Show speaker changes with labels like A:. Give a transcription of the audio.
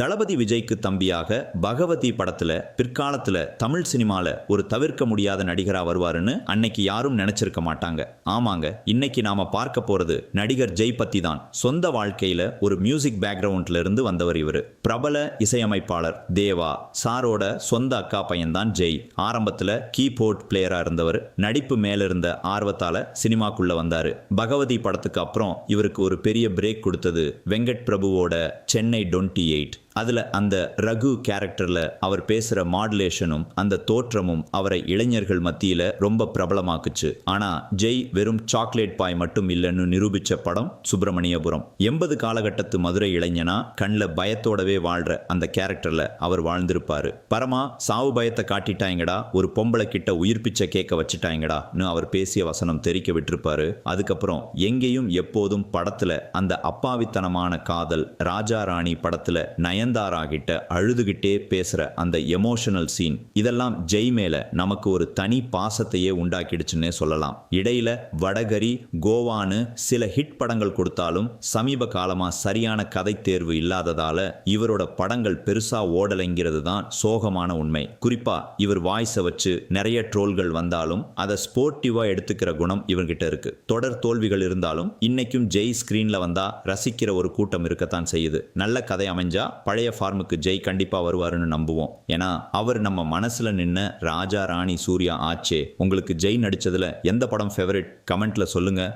A: தளபதி விஜய்க்கு தம்பியாக பகவதி படத்தில் பிற்காலத்தில் தமிழ் சினிமாவில் ஒரு தவிர்க்க முடியாத நடிகரா வருவாருன்னு அன்னைக்கு யாரும் நினச்சிருக்க மாட்டாங்க. ஆமாங்க இன்னைக்கு நாம் பார்க்க போகிறது நடிகர் ஜெய் பத்தி தான். சொந்த வாழ்க்கையில் ஒரு மியூசிக் பேக்ரவுண்ட்ல இருந்து வந்தவர் இவர். பிரபல இசையமைப்பாளர் தேவா சாரோட சொந்த அக்கா பையன்தான் ஜெய். ஆரம்பத்தில் கீபோர்ட் பிளேயராக இருந்தவர் நடிப்பு மேல இருந்த ஆர்வத்தால் சினிமாக்குள்ளே வந்தார். பகவதி படத்துக்கு அப்புறம் இவருக்கு ஒரு பெரிய பிரேக் கொடுத்தது வெங்கட் பிரபுவோட சென்னை டொண்ட்டி எயிட் அதில் அந்த ரகு கேரக்டரில் அவர் பேசுகிற மாடுலேஷனும் அந்த தோற்றமும் அவரை இளைஞர்கள் மத்தியில் ரொம்ப பிரபலமாக்குச்சு. ஆனால் ஜெய் வெறும் சாக்லேட் பாய் மட்டும் இல்லைன்னு நிரூபித்த படம் சுப்பிரமணியபுரம். எண்பது காலகட்டத்து மதுரை இளைஞனா கண்ணில் பயத்தோடவே வாழ்கிற அந்த கேரக்டரில் அவர் வாழ்ந்திருப்பார். பரமா சாவு பயத்தை காட்டிட்டாங்கடா ஒரு பொம்பளை கிட்ட உயிர் பிச்சை கேட்க வச்சுட்டாங்கடான்னு அவர் பேசிய வசனம் தெரிக்க விட்டிருப்பாரு. அதுக்கப்புறம் எங்கேயும் எப்போதும் படத்தில் அந்த அப்பாவித்தனமான காதல் ராஜா ராணி படத்தில் நயன் கிட்ட அழுதுகிட்டே பேசுகிற அந்த எமோஷனல் சீன் இதெல்லாம் ஜெய் மேல நமக்கு ஒரு தனி பாசத்தையே உண்டாக்கிடுச்சுன்னே சொல்லலாம். இடையில வடகரி கோவான்னு சில ஹிட் படங்கள் கொடுத்தாலும் சமீப காலமா சரியான கதை தேர்வு இல்லாததால இவரோட படங்கள் பெருசா ஓடலைங்கிறது தான் சோகமான உண்மை. குறிப்பா இவர் வாய்ஸை வச்சு நிறைய ட்ரோல்கள் வந்தாலும் அதை ஸ்போர்ட்டிவா எடுத்துக்கிற குணம் இவர்கிட்ட இருக்கு. தொடர் தோல்விகள் இருந்தாலும் இன்னைக்கும் ஜெய் ஸ்கிரீனில் வந்தால் ரசிக்கிற ஒரு கூட்டம் இருக்கத்தான் செய்யுது. நல்ல கதை அமைஞ்சா பழைய ஃபார்முக்கு ஜெய் கண்டிப்பாக வருவாருன்னு நம்புவோம். ஏன்னா அவர் நம்ம மனசில் நின்று ராஜா ராணி சூர்யா ஆச்சே உங்களுக்கு ஜெய் நடித்ததில் எந்த படம் ஃபேவரட் கமெண்ட்டில் சொல்லுங்கள்